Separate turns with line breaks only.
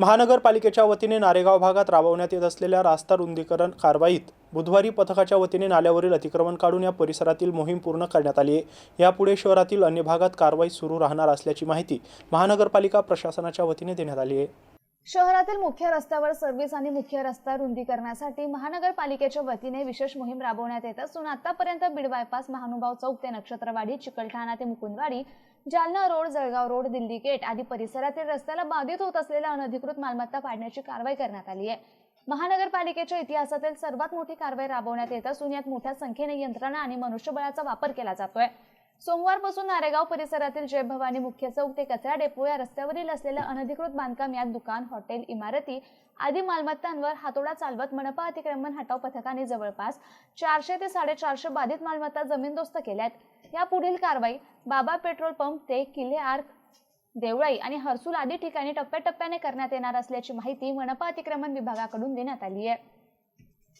महानगरपालिकेच्या वतीने नारेगाव भागात राबवण्यात येत असलेल्या रास्ता रुंदीकरण कारवाईत बुधवारी पथकाच्या वतीने नाल्यावरील अतिक्रमण काढून या परिसरातील मोहीम पूर्ण करण्यात आली आहे. यापुढे शहरातील अन्य भागात कारवाई सुरू राहणार असल्याची माहिती महानगरपालिका प्रशासनाच्या वतीने देण्यात आली आहे.
शहरातील मुख्य रस्त्यावर सर्व्हिस आणि मुख्य रस्ता रुंदीकरणासाठी महानगरपालिकेच्या वतीने विशेष मोहीम राबवण्यात येत असून आतापर्यंत बीड बायपास महानुभाव चौक ते नक्षत्रवाडी चिकलठाणा ते Mukundwadi Jalna road Jalgaon road Delhi gate आदी परिसरातील रस्त्याला बाधित होत असलेल्या अनधिकृत मालमत्ता पाडण्याची कारवाई करण्यात आली आहे. महानगरपालिकेच्या इतिहासातील सर्वात मोठी कारवाई राबवण्यात येत असून यात मोठ्या संख्येने यंत्रणा आणि मनुष्यबळाचा वापर केला जातोय. सोमवारपासून नारेगाव परिसरातील जय भवानी मुख्य चौक ते कचरा डेपो या रस्त्यावरील असलेलं अनधिकृत बांधकाम यात दुकान हॉटेल इमारती आदी मालमत्तांवर हातोडा चालवत मनपा अतिक्रमण हटाव पथकाने जवळपास चारशे ते साडेचारशे बाधित मालमत्ता जमीनदोस्त केल्यात. या पुढील कारवाई बाबा पेट्रोल पंप ते किल्ले आर्क देवळाई आणि हर्सूल आदी ठिकाणी टप्प्याटप्प्याने करण्यात येणार असल्याची माहिती मनपा अतिक्रमण विभागाकडून देण्यात आली आहे.